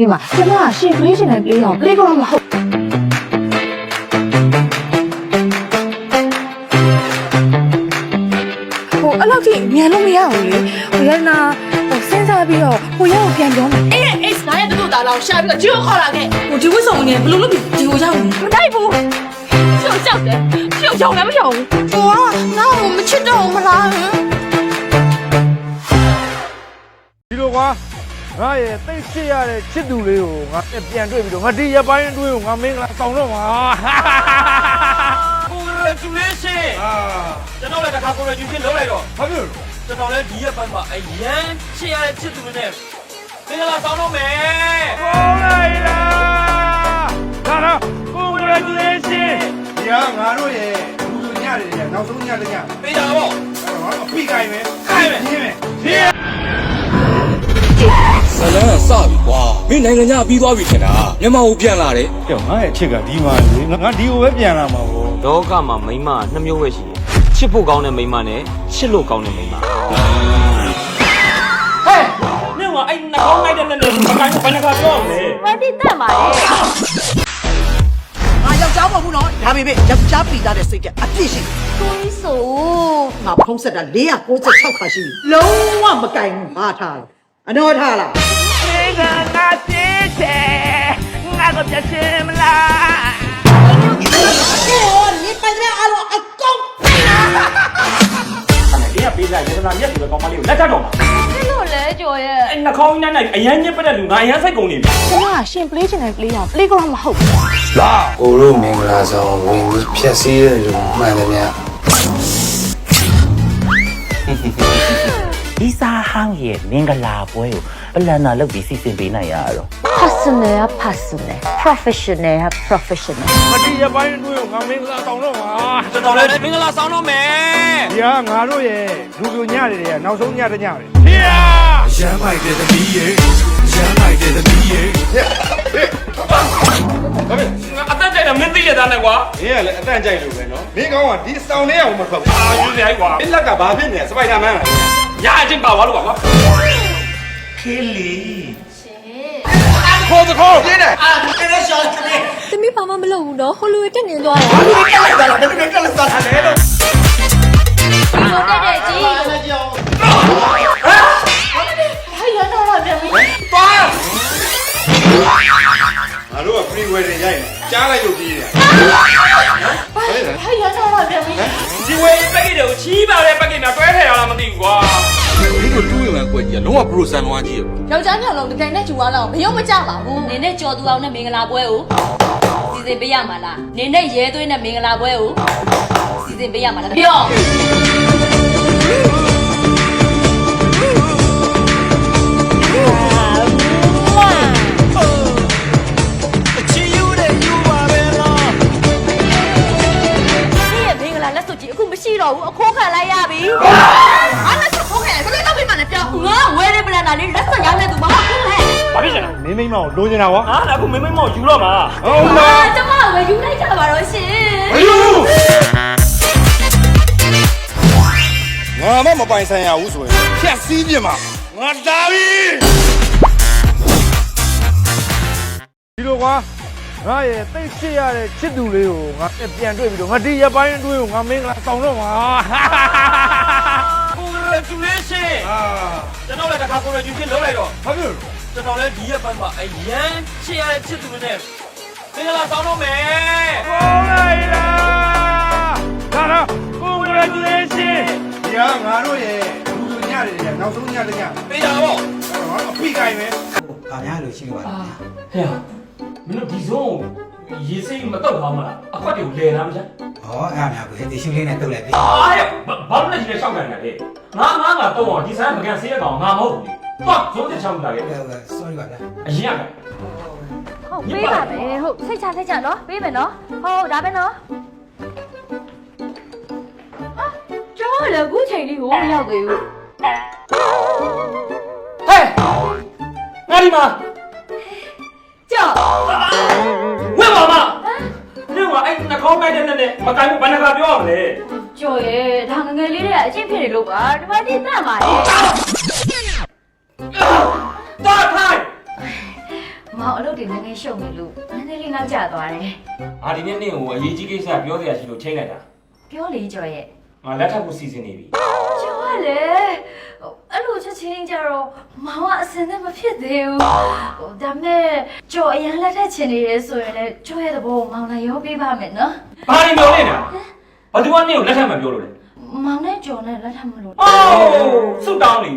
ဒီမှာကျမကရှင်ကလေးရှင်နဲ့ကလေးအောင်ကလေးကတော့မဟုတ်ဟိုအဲ့လောက်ထိမြန်လို့မရဘူးလေဟိုရနာဟိုစဉ်းစားပြီးတော့ဟိုရောက်ပြန်ပြောမယ်အေးအေးစနာရဲ့တူတာလောင်ရှာပြီးတော့ဂျီကိုခေါ်လာခဲ့ဟိုဒီဝစ်ဆောင်နေဘယ်လိုလုပ်ပြီးဒီကိုရောက်နေမတိုက်ဘူးဖြုတ်ကြောက်တယ်ဖြုတ်ကြောက်လည်းမဖြုတ်ဘူးဟိုကငါ့ကိုမချစ်တော့ဘူးမလားဒီလိုကွာ ငါရဲ့တိတ်ချစ်ရတဲ့ချစ်သူလေးကိုငါပြန်တွေ့ပြီးတော့ငါဒီရပိုင်းအတွင်းကိုငါမင်္ဂလာဆောင်တော့မှာ congratulation အာကျွန်တော်လည်းတစ်ခါ congratulation လုပ်လိုက်တော့ဘာဖြစ်လို့ကျွန်တော်လည်းဒီရက်ပိုင်းမှာအရန်ချစ်ရတဲ့ချစ်သူတွေနဲ့သင်္ကလာဆောင်တော့မယ်ကောင်းလိုက်လားဒါတော့ congratulation ဒီကငါတို့ရဲ့လူလူညတွေရဲ့နောက်ဆုံးညတစ်ညအဲ့ပေးတာပေါ့တော့အပိကိုင်မယ်ကိုင်မယ်ရှင်းမယ်ရှင်း ဇလန်းကစပြီကွာမင်းနိုင်ငံခြားပြီးသွားပြီထင်တာမြန်မာကိုပြန်လာတယ်ကျောင်းငါရဲ့ချစ်ကဒီမှာလေငါဒီကိုပဲပြန်လာမှာပေါ့လောကမှာမိန်းမနှစ်မျိုးပဲရှိတယ်ချစ်ဖို့ကောင်းတဲ့မိန်းမနဲ့ချစ်လို့ကောင်းတဲ့မိန်းမနင့်ကအဲ့နှာခေါင်းလိုက်တဲ့နဲ့နဲ့မကိုင်းဘယ်နှခါပြောမလဲမတိတက်ပါလေငါယောက်ျားမဟုတ်ဘူးနော်ဒါပေမဲ့ယောက်ျားပြီးသားတဲ့စိတ်ကအပြည့်ရှိတယ်ကိုကြီးဆိုငါဖုံးဆက်တာ496ခါရှိပြီလုံးဝမကင်ဘူးဟာထားလားအနော်ထားလား ဒီကပေးလိုက်ရတနာမြက်ဆိုတော့ကောင်းမလေးကိုလက်ထပ်တော့မှာဘယ်လိုလဲကြော်ရဲ့အဲ့နှာခေါင်းကြီးနဲ့အရန်ညစ်ပတ်တဲ့လူငါအရန်စိတ်ကုန်နေပြီ ကျမကရှင်ကလေးရှင်နဲ့ကလေးအောင်ကလေးကတော့မဟုတ်ကိုတို့မင်္ဂလာဆောင်ဝင်ပြီးဖြည့်ဆည်းတဲ့လူမှန်တယ်ဗျာ ဒီစာဟောင်းရဲ့မင်္ဂလာပွဲကိုပလန်နာလုပ်ပြီးစီစဉ်ပေးနိုင်ရတော့ personal က personal professional က professional ငါဒီရပိုင်းအတွင်းကိုငါမင်္ဂလာဆောင်တော့မှာကျွန်တော်လည်းမင်္ဂလာဆောင်တော့မယ်ဒီကငါတို့ရဲ့လူလူညတွေရဲ့နောက်ဆုံးညတစ်ညပဲရှင်းရမ်းမိုက်တဲ့သမီးရဲ့ရမ်းမိုက်တဲ့သမီးရဲ့ဘာဖြစ်ငါ အသက်ကြိုက်တာမင်းသိရတာနဲ့ကွာမင်းကလည်းအတန့်ကြိုက်လို့ပဲနော်မင်းကောင်းကဒီစောင်းလေးအောင်မထွက်ဘူးအာယူစရိုက်ကွာမင်းလက်ကဘာဖြစ်နေစပိုက်ဒါမန်လားရအချင်းပါသွားလို့ကွာခေါ်စခေါ်ပြင်းတယ်သမီးဘာမှမလုပ်ဘူးနော်ဟိုလူတက်နေသွားတယ်ဘာလို့ကလိုက်တာလဲဘယ်လိုကလိုက်တာလဲလို့ကျော်တက်တဲ့ကြီးငါတို့က free wear တွေရိုက်နေ ကြားလိုက်လို့ပြီးတယ်ဒီဝေးပက်ကေတွေကိုချီးပါတဲ့ပက်ကေများတွဲထည့်ရလားမသိဘူးကွာမင်းတို့တူးရုံနဲ့ကွက်ကြီးကလုံးဝပရိုဆန်လွားကြီးရဲ့ယောက်ျားညောင်လုံးတကယ်နဲ့ဂျူသွားလောက်ဘယ်ရောက်မကြပါဘူးနင်းနဲ့ကြော်သူအောင်နဲ့မင်္ဂလာပွဲကိုစီစဉ်ပေးရမှာလားနင်းနဲ့ရဲသွေးနဲ့မင်္ဂလာပွဲကိုစီစဉ်ပေးရမှာလားပြော ဖြစ်ချင်လဲမင်းမိမကိုလိုချင်တာကွာဟာအခုမင်းမင်းမောက်ယူတော့မှာဟုတ်ဟာလားကျမဝယ်ယူလိုက်ကြပါတော့ရှင်ငါမမပိုင်ဆိုင်ရဘူးဆိုရင်ဖြတ်စည်းပြမှာငါတာပြီဒီလိုကွာငါရဲ့တိတ်ချစ်ရတဲ့ချစ်သူလေးကိုငါပြန်တွေ့ပြီးတော့ငါဒီရပိုင်းအတွင်းကိုငါမင်္ဂလာဆောင်တော့မှာ congratulation အာကျွန်တော်လည်းတစ်ခါ congratulation လုပ်လိုက်တော့ဘာဖြစ်လို့ ကျွန်တော်လည်းဒီရက်ပိုင်းမှာအရန်ချစ်ရတဲ့ချစ်သူတွေနဲ့သင်္ကလာဆောင်တော့မယ်ကောင်းလိုက်လားဒါတော့ congratulation ဒီကငါတို့ရဲ့လူလူညတွေရဲ့နောက်ဆုံးညတစ်ညပေးတာပေါ့အဲ့တော့အပိကိုင်မယ်ဗာများလို့ရှိလို့ပါဟဲ့မင်းတို့ဒီစုံရေစိတ်မတော့ပါမလားအခွက်တွေကိုလဲလားမလားဟောအဲ့အများကိုဒီရှုလေးနဲ့တုတ်လိုက်ပြီအားရဘာလို့လဲဒီရှောက်ကန်တယ်လေငါငါငါတော့ဒီဆိုင်မကန်ဆေးရကောင်ငါမဟုတ်ဘူး တော့ဇုံးတဲ့ချောင်းလာလေဟုတ်ကဲ့ sorry ပါဗျာအရင်က ဟုတ်ပေးပါမယ်ဟုတ်စိတ်ချစိတ်ချနော်ပေးမယ်နော်ဟုတ်ဒါပဲနော်အာကျောင်းလည်းအခုချိန်လေးကိုမရောက်သေးဘူးဟဲ့ငါဒီမှာကျောင်းဝဲပါမနင်ကအဲ့နှာခေါင်းကိုက်တဲ့နဲ့နဲ့မကိုင်းဘူးဘယ်နှခါပြောရမလဲကျော်ရဲ့ဒါငငယ်လေးတွေကအချင်းဖြစ်နေလို့ပါဒီမှာဒီတတ်ပါလေ တာထိုင်မလေးရှုပ်နေလို့နည်းနည်းလေးနောက်ကျသွားတယ်။အာဒီနေ့နေ့ကိုအရေးကြီးကိစ္စပြောစရာရှိလို့ချိန်လိုက်တာပြောလေကျော်ရဲ့။ငါလက်ထပ်ဖို့စီစဉ်နေပြီကျော်ကလေဟိုအဲ့လိုချက်ချင်းကြတော့မောင်ကအစင်နဲ့မဖြစ်သေးဘူးဟိုဒါမဲ့ကျော်အရင်လက်ထက်ချင်နေရဲဆိုရင်လည်းကျော်ရဲ့သဘောကိုမောင်လည်းရောပေးပါမယ်နော်။ဘာလို့ပြောနေတာ။ဘာသူကနေကိုလက်ထပ်မပြောလို့လဲမောင်နဲ့ကျော်နဲ့လက်ထက်မလို့။အိုးဆုတောင်းနေ